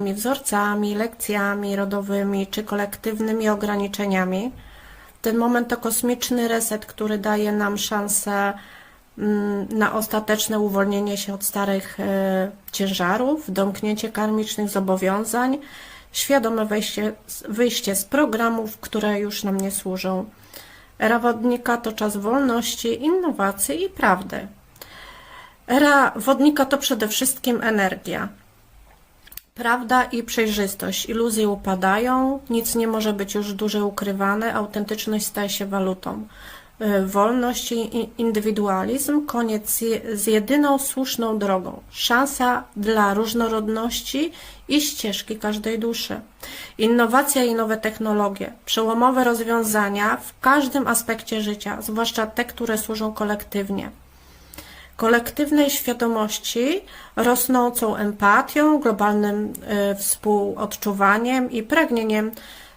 wzorcami, lekcjami rodowymi czy kolektywnymi ograniczeniami. Ten moment to kosmiczny reset, który daje nam szansę mm, na ostateczne uwolnienie się od starych e, ciężarów, domknięcie karmicznych zobowiązań, świadome wejście, wyjście z programów, które już nam nie służą. Era wodnika to czas wolności, innowacji i prawdy. Era wodnika to przede wszystkim energia. Prawda i przejrzystość. Iluzje upadają, nic nie może być już dłużej ukrywane, autentyczność staje się walutą. Y, Wolność i indywidualizm, koniec z jedyną słuszną drogą. Szansa dla różnorodności i ścieżki każdej duszy. Innowacja i nowe technologie, przełomowe rozwiązania w każdym aspekcie życia, zwłaszcza te, które służą kolektywnie kolektywnej świadomości, rosnącą empatią, globalnym y, współodczuwaniem i pragnieniem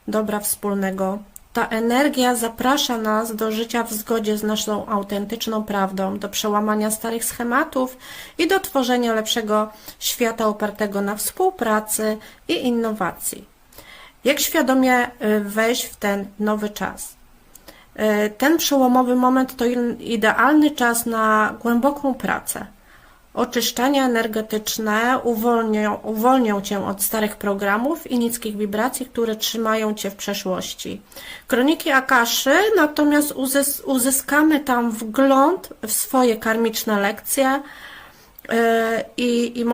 dobra wspólnego. Ta energia zaprasza nas do życia w zgodzie z naszą autentyczną prawdą, do przełamania starych schematów i do tworzenia lepszego świata opartego na współpracy i innowacji. Jak świadomie y, wejść w ten nowy czas? E, Ten przełomowy moment to idealny czas na głęboką pracę. Oczyszczania energetyczne uwolnią, uwolnią cię od starych programów i niskich wibracji, które trzymają cię w przeszłości. Kroniki Akaszy natomiast uzys- uzyskamy tam wgląd w swoje karmiczne lekcje e, i, i